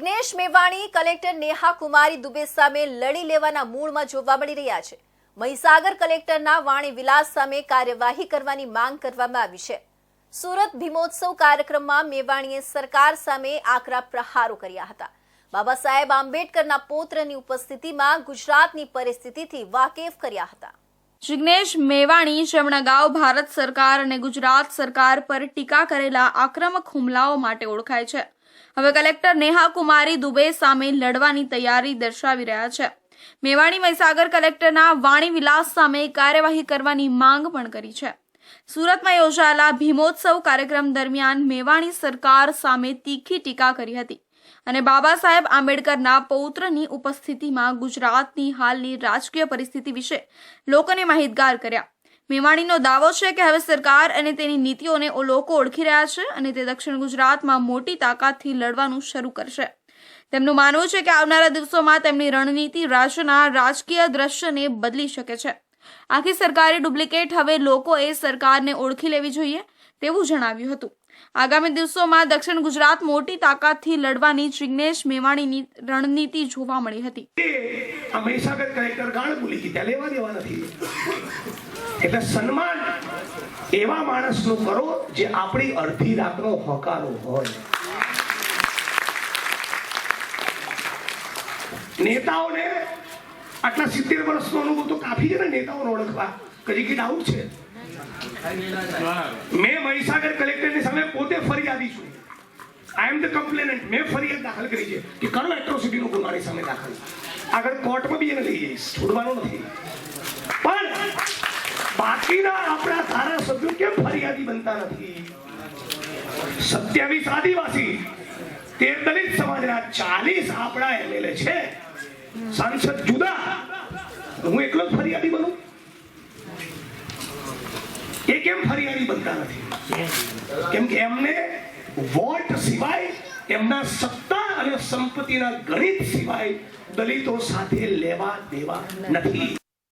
Jignesh Mevani, collector Neha Kumari Dubey સામે લડી લેવાના મૂળમાં જોવા મળી રહ્યા છે. મહીસાગર કલેક્ટરના વાણી વિલાસ સામે કાર્યવાહી કરવાની માંગ કરવામાં આવી છે. સુરત ભીમોત્સવ કાર્યક્રમમાં મેવાણીએ સરકાર સામે આકરા પ્રહારો કર્યા હતા. બાબા સાહેબ આંબેડકરના પૌત્રની ઉપસ્થિતિમાં ગુજરાતની પરિસ્થિતિથી વાકેફ કર્યા હતા. જિગ્નેશ મેવાણી જેમણે અગાઉ ભારત સરકાર અને ગુજરાત સરકાર પર ટીકા કરેલા આક્રમક હુમલાઓ માટે ઓળખાય છે. હવે કલેક્ટર નેહા કુમારી દુબે સામે લડવાની તૈયારી દર્શાવી રહ્યા છે. મેવાણી મહીસાગર કલેક્ટરના વાણી વિલાસ સામે કાર્યવાહી કરવાની માંગ પણ કરી છે. સુરતમાં યોજાયેલા ભીમોત્સવ કાર્યક્રમ દરમિયાન મેવાણી સરકાર સામે તીખી ટીકા કરી હતી અને બાબા સાહેબ આંબેડકરના પૌત્રની ઉપસ્થિતિમાં ગુજરાતની હાલની રાજકીય પરિસ્થિતિ વિશે લોકોને માહિતગાર કર્યા. મેવાણીનો દાવો છે કે હવે સરકાર અને તેની નીતિઓને લોકો ઓળખી રહ્યા છે અને તે દક્ષિણ ગુજરાતમાં મોટી તાકાતથી લડવાનું શરૂ કરશે. તેમનું માનવું છે કે આવનારા દિવસોમાં તેમની રણનીતિ રાજ્યના રાજકીય દ્રશ્યને બદલી શકે છે. આખી સરકારી ડુપ્લિકેટ હવે લોકોએ સરકારને ઓળખી લેવી જોઈએ તેવું જણાવ્યું હતું. આગામી દિવસોમાં દક્ષિણ ગુજરાત મોટી તાકાતથી લડવાની જિગ્નેશ મેવાણીની રણનીતિ જોવા મળી હતી. એટલે સન્માન એવા માણસનું કરો જે આપણી અડધી રાતનો હોકારો હોય. નેતાઓને આટલા સિત્તેર વર્ષનો અનુભવ તો કાફી છે ને નેતાઓને ઓળખવા. કદી કે ડાઉટ છે? મેં મહીસાગર કલેક્ટરની સામે પોતે ફરિયાદી છું. આઈ મેં ફરિયાદ દાખલ કરી છે કે કરો એટ્રોસિટીનો ગુનો મારી સામે દાખલ આગળ કોર્ટમાં બી એને લઈ નથી. પણ બાકીના આપણા ધારાસભ્યો કેમ ફરિયાદી બનતા નથી? સત્યાવીસ આદિવાસી તેર દલિત સમાજના ચાલીસ આપણા એમએલએ છે. સાંસદ જુદા. હું એકલો જ ફરિયાદી બનું? એ કેમ ફરિયાદી બનતા નથી? કેમ કે એમને વોટ સિવાય એમના સત્તા અને સંપત્તિના ગણિત સિવાય દલિતો સાથે લેવા દેવા નથી.